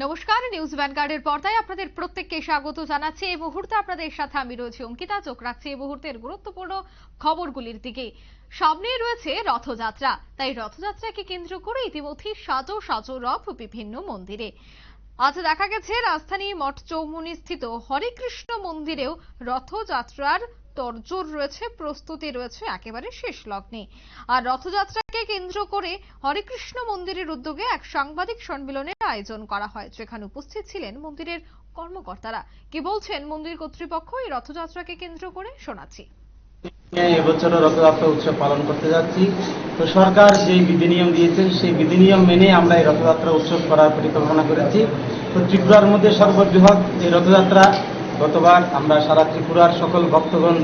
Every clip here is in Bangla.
নমস্কার নিউজ ভ্যানগার্ডের পর্দায় আপনাদের প্রত্যেককে স্বাগত জানাচ্ছি। এই মুহূর্তে আপনাদের সাথে আমি রয়েছি অঙ্কিতা। চোখ রাখছি এই মুহূর্তের গুরুত্বপূর্ণ খবরগুলির দিকে। সামনে রয়েছে রথযাত্রা। তাই রথযাত্রাকে কেন্দ্র করে ইতিমধ্যে সাজো সাজো রথ বিভিন্ন মন্দিরে। আজ দেখা গেছে, রাজধানী মঠ চৌমুনি স্থিত হরেকৃষ্ণ মন্দিরেও রথযাত্রার তরজোর রয়েছে, প্রস্তুতি রয়েছে, একেবারে শেষ লগ্নে। আর রথযাত্রাকে কেন্দ্র করে হরেকৃষ্ণ মন্দিরের উদ্যোগে এক সাংবাদিক সম্মেলনের আয়োজন করা হয়, যেখানে উপস্থিত ছিলেন মন্দিরের কর্মকর্তারা। কি বলছেন মন্দির কর্তৃপক্ষ? এই রথযাত্রাকে কেন্দ্র করে শোনাচ্ছি। এবছরও রথযাত্রা উৎসব পালন করতে যাচ্ছি। তো সরকার যে বিধিনিয়ম দিয়েছেন, সেই বিধিনিয়ম মেনে আমরা এই রথযাত্রা উৎসব করার পরিকল্পনা করেছি। তো ত্রিপুরার মধ্যে সর্ববৃহৎ এই রথযাত্রা গতবার আমরা সারা ত্রিপুরার সকল ভক্তগণ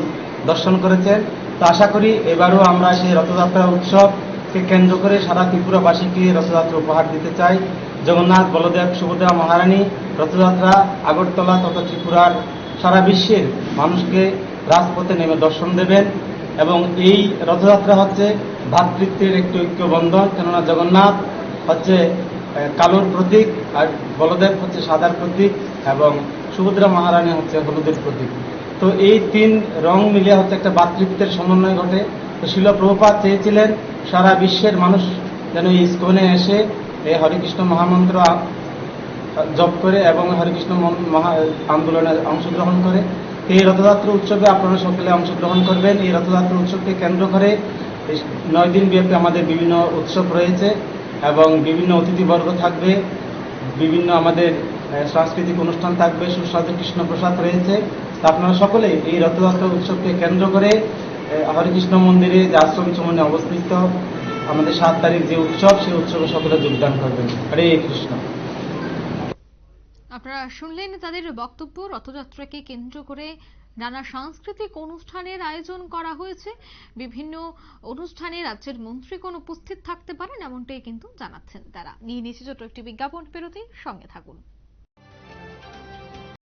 দর্শন করেছেন। তো আশা করি এবারও আমরা সেই রথযাত্রা উৎসবকে কেন্দ্র করে সারা ত্রিপুরাবাসীকে রথযাত্রা উপহার দিতে চাই। জগন্নাথ, বলদেব, সুভদ্রা, মহারানী রথযাত্রা, আগরতলা তথা ত্রিপুরার সারা বিশ্বের মানুষকে রাজপথে নেমে দর্শন দেবেন এবং এই রথযাত্রা হচ্ছে ভ্রাতৃত্বের একটি ঐক্যবন্ধন। কেননা জগন্নাথ হচ্ছে কালোর প্রতীক আর বলদেব হচ্ছে সাদার প্রতীক। এবং সুভদ্রা মহারানী হচ্ছে হলুদের প্রতীক তো এই তিন রং মিলে হচ্ছে একটা ভ্রাতৃত্বের সমন্বয় ঘটে। তো শিল প্রভুপাত চেয়েছিলেন সারা বিশ্বের মানুষ যেন এই ইস্কনে এসে এই হরেকৃষ্ণ মহামন্ত্র জপ করে এবং হরেকৃষ্ণ মহা আন্দোলনে অংশগ্রহণ করে। এই রথযাত্রা উৎসবে আপনারা সকলে অংশগ্রহণ করবেন। এই রথযাত্রা উৎসবকে কেন্দ্র করে নয় দিন ব্যাপী আমাদের বিভিন্ন উৎসব রয়েছে এবং বিভিন্ন অতিথিবর্গ থাকবে। বিভিন্ন আমাদের সাংস্কৃতিক অনুষ্ঠান থাকবে সুস্বাদু কৃষ্ণ প্রসাদ রয়েছে আপনারা সকলে এই রথযাত্রা উৎসবকে কেন্দ্র করে আহ, হরেকৃষ্ণ মন্দিরে যে আশ্রম চমনে অবস্থিত আমাদের সাত তারিখ যে উৎসব সেই উৎসবে সকলে যোগদান করবেন। হরে কৃষ্ণ। আপনারা শুনলেন তাদের বক্তব্য রথযাত্রাকে কেন্দ্র করে নানা সাংস্কৃতিক অনুষ্ঠানের আয়োজন করা হয়েছে। বিভিন্ন অনুষ্ঠানে রাজ্যের মন্ত্রীগণ উপস্থিত থাকতে পারেন এমনটাই কিন্তু জানাচ্ছেন তারা। নিয়ে নিচ্ছে ছোট একটি বিজ্ঞাপন পেরোতেই সঙ্গে থাকুন।